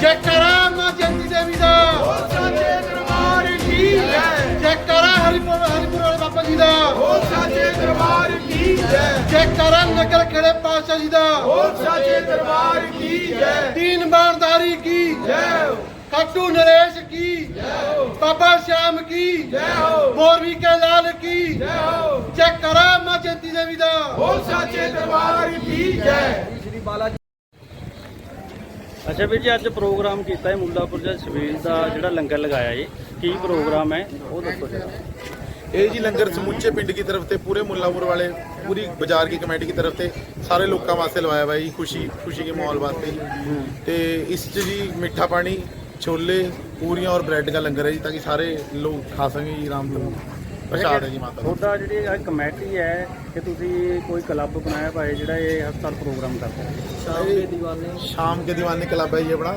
ਜੈਕਾਰਾ ਮਾਂ ਜੰਦੀ ਦੇਵੀ ਦਾ ਹੋ ਸਾਚੇ ਦਰਬਾਰ ਕੀ ਜੈ ਜੈਕਾਰਾ ਹਰੀਪੁਰ ਹਰੀਪੁਰ ਵਾਲੇ ਬਾਬਾ ਜੀ ਦਾ। ਹੋ ਸਾਚੇ ਦਰਬਾਰ ਕੀ ਜੈ ਜੈਕਾਰਾ ਨਗਰ ਖੇੜੇ ਪਾਤਸ਼ਾਹ ਜੀ ਦਾ। ਹੋ ਸਾਚੇ ਦਰਬਾਰ ਕੀ ਜੈ ਦੀਨ ਬਾਣਦਾਰੀ ਕੀ? ਜੈ ਖਾਟੂ ਨਰੇਸ਼ ਕੀ? ਜੈ ਹੋ। ਬਾਬਾ ਸ਼ਾਮ ਕੀ? ਜੈ ਹੋ। ਮੋਰਵੀ ਕੇ ਲਾਲ ਕੀ? ਜੈ ਹੋ। ਜੈਕਾਰਾ ਮਾਂ ਜੰਦੀ ਦੇਵੀ ਦਾ। ਹੋ ਸਾਚੇ ਦਰਬਾਰ ਕੀ ਜੈ ਅੱਛਾ ਵੀਰ ਜੀ ਅੱਜ ਪ੍ਰੋਗਰਾਮ ਕੀਤਾ ਹੈ ਮੁੱਲਾਪੁਰ ਜਾਂ ਸਵੇਰ ਦਾ ਜਿਹੜਾ ਲੰਗਰ ਲਗਾਇਆ ਜੀ। ਕੀ ਪ੍ਰੋਗਰਾਮ ਹੈ? ਉਹ ਦੱਸੋ ਜੀ ਇਹ ਜੀ ਲੰਗਰ ਸਮੁੱਚੇ ਪਿੰਡ ਦੀ ਤਰਫ ਤੇ ਪੂਰੇ ਮੁੱਲਾਪੁਰ ਵਾਲੇ ਪੂਰੀ ਬਾਜ਼ਾਰ ਦੀ ਕਮੇਟੀ ਦੀ ਤਰਫ ਤੇ ਸਾਰੇ ਲੋਕਾਂ ਵਾਸਤੇ ਲਵਾਇਆ ਹੋਇਆ ਜੀ ਖੁਸ਼ੀ ਖੁਸ਼ੀ ਦੇ ਮਾਹੌਲ ਵਾਸਤੇ ਜੀ। ਤੇ ਇਸ 'ਚ ਜੀ ਮਿੱਠਾ ਪਾਣੀ ਛੋਲੇ ਪੂਰੀਆਂ ਔਰ ਬ੍ਰੈਡ ਦਾ ਲੰਗਰ ਹੈ ਜੀ ਤਾਂ ਕਿ ਸਾਰੇ ਲੋਕ ਖਾ ਸਕਣ ਜੀ ਆਰਾਮ ਨਾਲ। ਪ੍ਰਸ਼ਾਦ ਜਿਹੜੀ ਇਹ ਕਮੇਟੀ ਹੈ ਕਿ ਤੁਸੀਂ ਕੋਈ ਕਲੱਬ ਬਣਾਇਆ ਭਾਏ ਜਿਹੜਾ ਇਹ ਹਸਪਤਾਲ ਪ੍ਰੋਗਰਾਮ ਕਰਦਾ ਹੈ? ਸ਼ਾਮ ਦੇ ਦੀਵਾਨੇ ਸ਼ਾਮ ਕੇ ਦੀਵਾਨੇ ਕਲੱਬ ਹੈ ਜੀ ਆਪਣਾ।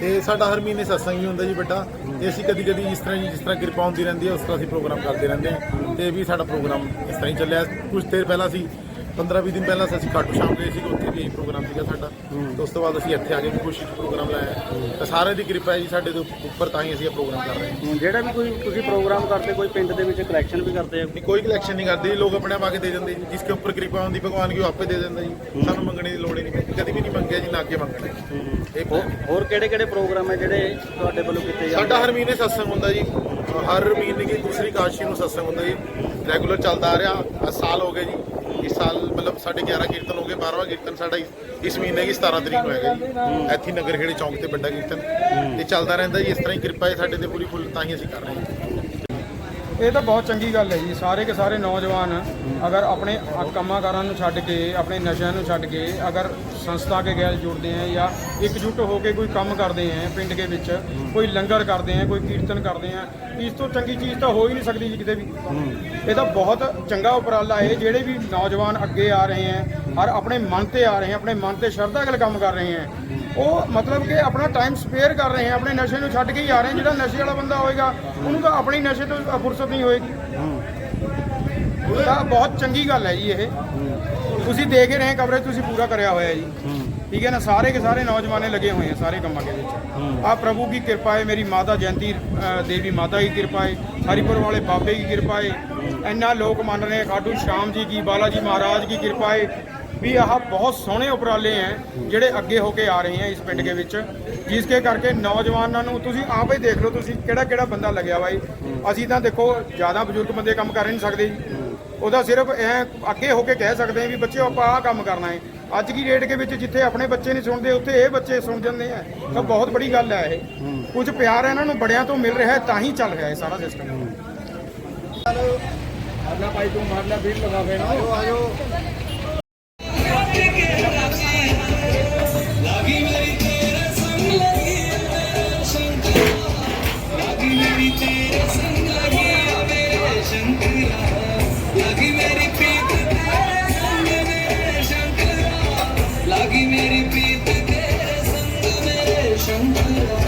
ਤੇ ਸਾਡਾ ਹਰ ਮਹੀਨੇ ਸਤਸੰਗ ਹੀ ਹੁੰਦਾ ਜੀ ਬੇਟਾ। ਤੇ ਅਸੀਂ ਕਦੀ ਕਦੀ ਇਸ ਤਰ੍ਹਾਂ ਜਿਸ ਤਰ੍ਹਾਂ ਕਿਰਪਾ ਹੁੰਦੀ ਰਹਿੰਦੀ ਹੈ ਉਸ ਤਰ੍ਹਾਂ ਅਸੀਂ ਪ੍ਰੋਗਰਾਮ ਕਰਦੇ ਰਹਿੰਦੇ ਹਾਂ। ਤੇ ਵੀ ਸਾਡਾ ਪ੍ਰੋਗਰਾਮ ਇਸ ਤਰ੍ਹਾਂ ਹੀ ਚੱਲਿਆ। ਕੁਝ ਦੇਰ ਪਹਿਲਾਂ ਅਸੀਂ 15-20 ਦਿਨ ਪਹਿਲਾਂ ਅਸੀਂ ਖਾਟੂ ਸ਼ਾਮ ਗਏ ਸੀ ਉੱਥੇ ਵੀ ਪ੍ਰੋਗਰਾਮ ਸੀਗਾ ਸਾਡਾ। ਤੇ ਉਸ ਤੋਂ ਬਾਅਦ ਅਸੀਂ ਇੱਥੇ ਆ ਕੇ ਵੀ 'ਚ ਪ੍ਰੋਗਰਾਮ ਲਾਇਆ। ਤੇ ਸਾਰੇ ਦੀ ਕਿਰਪਾ ਹੈ ਜੀ ਸਾਡੇ ਦੇ ਉੱਪਰ ਤਾਂ ਹੀ ਅਸੀਂ ਇਹ ਪ੍ਰੋਗਰਾਮ ਕਰ ਰਹੇ ਹਾਂ। ਜਿਹੜਾ ਵੀ ਕੋਈ ਤੁਸੀਂ ਪ੍ਰੋਗਰਾਮ ਕਰਦੇ ਕੋਈ ਪਿੰਡ ਦੇ ਵਿੱਚ ਕਲੈਕਸ਼ਨ ਵੀ ਕਰਦੇ ਆ? ਨਹੀਂ ਕੋਈ ਕਲੈਕਸ਼ਨ ਨਹੀਂ ਕਰਦੇ ਜੀ ਲੋਕ ਆਪਣੇ ਆਪ ਆ ਕੇ ਦੇ ਦਿੰਦੇ ਜੀ। ਜਿਸ ਕੇ ਉੱਪਰ ਕਿਰਪਾ ਹੁੰਦੀ ਭਗਵਾਨ ਕੀ ਉਹ ਆਪੇ ਦੇ ਦਿੰਦਾ ਜੀ। ਸਾਨੂੰ ਮੰਗਣੇ ਦੀ ਲੋੜ ਹੀ ਨਹੀਂ ਕਦੀ ਵੀ ਨਹੀਂ ਮੰਗਿਆ ਜੀ ਨਾ ਅੱਗੇ ਮੰਗਣਾ। ਇਹ ਹੋਰ- ਕਿਹੜੇ ਕਿਹੜੇ ਪ੍ਰੋਗਰਾਮ ਹੈ ਜਿਹੜੇ ਤੁਹਾਡੇ ਵੱਲੋਂ ਕੀਤੇ ਜਾਂਦੇ ਸਾਡਾ ਹਰ ਮਹੀਨੇ ਸਤਸੰਗ ਹੁੰਦਾ ਜੀ। ਹਰ ਮਹੀਨੇ ਦੀ ਦੂਸਰੀ ਕਾਸ਼ੀ ਨੂੰ ਸਤਸੰਗ ਹੁੰਦਾ ਜੀ। ਰੈਗੂਲਰ ਚੱਲਦਾ ਆ ਰਿਹਾ। ਸਾਲ ਹੋ ਗਏ ਜੀ। ਇਸ ਸਾਲ ਮਤਲਬ ਸਾਡੇ 11 ਕੀਰਤਨ ਹੋ ਗਏ 12ਵਾਂ ਕੀਰਤਨ ਸਾਡਾ ਇਸ- ਇਸ ਮਹੀਨੇ ਦੀ 17 ਤਰੀਕ ਨੂੰ ਹੈਗਾ ਜੀ। ਇੱਥੇ ਹੀ ਨਗਰ ਖੇੜੇ ਚੌਂਕ ਤੇ ਵੱਡਾ ਕੀਰਤਨ। ਇਹ ਚੱਲਦਾ ਰਹਿੰਦਾ ਜੀ ਇਸ ਤਰ੍ਹਾਂ ਹੀ ਕਿਰਪਾ ਹੈ ਸਾਡੇ ਤੇ ਪੂਰੀ ਫੁੱਲ ਤਾਂ ਹੀ ਅਸੀਂ ਕਰ ਰਹੇ ਹਾਂ। ਇਹ ਤਾਂ ਬਹੁਤ ਚੰਗੀ ਗੱਲ ਹੈ ਜੀ। ਸਾਰੇ ਕੇ ਸਾਰੇ ਨੌਜਵਾਨ ਅਗਰ ਆਪਣੇ ਆ ਕੰਮਾਂ ਕਾਰਾਂ ਨੂੰ ਛੱਡ ਕੇ, ਆਪਣੇ ਨਸ਼ਿਆਂ ਨੂੰ ਛੱਡ ਕੇ ਅਗਰ ਸੰਸਥਾ ਕੇ ਗੈਲ ਜੁੜਦੇ ਹੈ ਜਾਂ ਇਕਜੁੱਟ ਹੋ ਕੇ ਕੋਈ ਕੰਮ ਕਰਦੇ ਹੈ ਪਿੰਡ ਦੇ ਵਿੱਚ, ਕੋਈ ਲੰਗਰ ਕਰਦੇ ਹੈ, ਕੋਈ ਕੀਰਤਨ ਕਰਦੇ ਹੈ, ਇਸ ਤੋਂ ਚੰਗੀ ਚੀਜ਼ ਤਾਂ ਹੋ ਹੀ ਨਹੀਂ ਸਕਦੀ ਜੀ ਕਿਤੇ ਵੀ। ਇਹ ਤਾਂ ਬਹੁਤ ਚੰਗਾ ਉਪਰਾਲਾ ਹੈ। ਜਿਹੜੇ ਵੀ ਨੌਜਵਾਨ ਅੱਗੇ ਆ ਰਹੇ ਹੈ ਔਰ ਆਪਣੇ ਮਨ ਤੇ ਆ ਰਹੇ ਹੈ, ਆਪਣੇ ਮਨ ਤੇ ਸ਼ਰਧਾ ਨਾਲ ਕੰਮ ਕਰ ਰਹੇ ਹੈ ਉਹ ਮਤਲਬ ਕਿ ਆਪਣਾ ਟਾਈਮ ਸਪੇਅਰ ਕਰ ਰਹੇ ਆ ਆਪਣੇ ਨਸ਼ੇ ਨੂੰ ਛੱਡ ਕੇ ਹੀ ਆ ਰਹੇ ਜਿਹੜਾ ਨਸ਼ੇ ਵਾਲਾ ਬੰਦਾ ਹੋਏਗਾ ਉਹਨੂੰ ਤਾਂ ਆਪਣੇ ਨਸ਼ੇ ਤੋਂ ਫੁਰਸਤ ਨਹੀਂ ਹੋਏਗੀ। ਤਾਂ ਬਹੁਤ ਚੰਗੀ ਗੱਲ ਹੈ ਜੀ ਇਹ। ਤੁਸੀਂ ਦੇਖ ਹੀ ਰਹੇ ਕਵਰੇਜ ਤੁਸੀਂ ਪੂਰਾ ਕਰਿਆ ਹੋਇਆ ਜੀ। ਠੀਕ ਹੈ ਨਾ? ਸਾਰੇ ਕੇ ਸਾਰੇ ਨੌਜਵਾਨੇ ਲੱਗੇ ਹੋਏ ਆ ਸਾਰੇ ਕੰਮਾਂ ਦੇ ਵਿੱਚ। ਆ ਪ੍ਰਭੂ ਦੀ ਕਿਰਪਾ ਹੈ ਮੇਰੀ ਮਾਤਾ ਜੈਨਤੀ ਦੇਵੀ ਮਾਤਾ ਦੀ ਕਿਰਪਾ ਹੈ। ਹਰੀਪੁਰ ਵਾਲੇ ਬਾਬੇ ਦੀ ਕਿਰਪਾ ਹੈ। ਇੰਨਾ ਲੋਕ ਮੰਨ ਰਹੇ ਆ, ਖਾਟੂ ਸ਼ਾਮ ਜੀ ਕੀ ਬਾਲਾ ਜੀ ਮਹਾਰਾਜ ਦੀ ਕਿਰਪਾ ਹੈ। ਵੀ ਆਹ ਬਹੁਤ ਸੋਹਣੇ ਉਪਰਾਲੇ ਹੈ ਜਿਹੜੇ ਅੱਗੇ ਹੋ ਕੇ ਆ ਰਹੇ ਆ ਇਸ ਪਿੰਡ ਦੇ ਵਿੱਚ ਜਿਸ ਕੇ ਕਰਕੇ ਨੌਜਵਾਨਾਂ ਨੂੰ ਤੁਸੀਂ ਆਪ ਹੀ ਦੇਖ ਲਓ ਤੁਸੀਂ ਕਿਹੜਾ ਕਿਹੜਾ ਬੰਦਾ ਲੱਗਿਆ ਜੀ ਅਸੀਂ ਤਾਂ ਦੇਖੋ ਜ਼ਿਆਦਾ ਬਜ਼ੁਰਗ ਬੰਦੇ ਕੰਮ ਕਰ ਨਹੀਂ ਸਕਦੇ ਜੀ। ਉਹਦਾ ਸਿਰਫ ਐ ਅੱਗੇ ਹੋ ਕੇ ਕਹਿ ਸਕਦੇ ਆ ਵੀ ਬੱਚਿਓ ਆਪਾਂ ਆਹ ਕੰਮ ਕਰਨਾ ਹੈ ਅੱਜ ਦੀ ਡੇਟ ਦੇ ਵਿੱਚ ਜਿੱਥੇ ਆਪਣੇ ਬੱਚੇ ਨਹੀਂ ਸੁਣਦੇ ਉੱਥੇ ਇਹ ਬੱਚੇ ਸੁਣ ਜਾਂਦੇ ਆ ਤਾਂ ਬਹੁਤ ਬੜੀ ਗੱਲ ਹੈ ਇਹ। ਕੁਝ ਪਿਆਰ ਇਹਨਾਂ ਨੂੰ ਬੜਿਆਂ ਤੋਂ ਮਿਲ ਰਿਹਾ ਹੈ ਤਾਂ ਹੀ ਚੱਲ ਰਿਹਾ ਹੈ ਸਾਰਾ ਸਿਸਟਮ ਮਾਰਨਾ ਭਾਈ ਤੂੰ ਮਾਰਨਾ ਵੀਰ ਲਗਾ ਫੇਣਾ ਆਜੋ ਆਜੋ। ਮੇਰੀ ਤੇਰੇ ਸੰਗ ਲਗੀ ਸ਼ੰਕਰਾ ਲਗੀ ਮੇਰੀ ਪੀਤ ਤੇਰੇ ਸ਼ੰਕਰਾ ਲਗੀ ਮੇਰੀ ਪੀਤ ਤੇਰੇ ਸੰਗ ਮੇਰੇ ਸ਼ੰਕਰਾ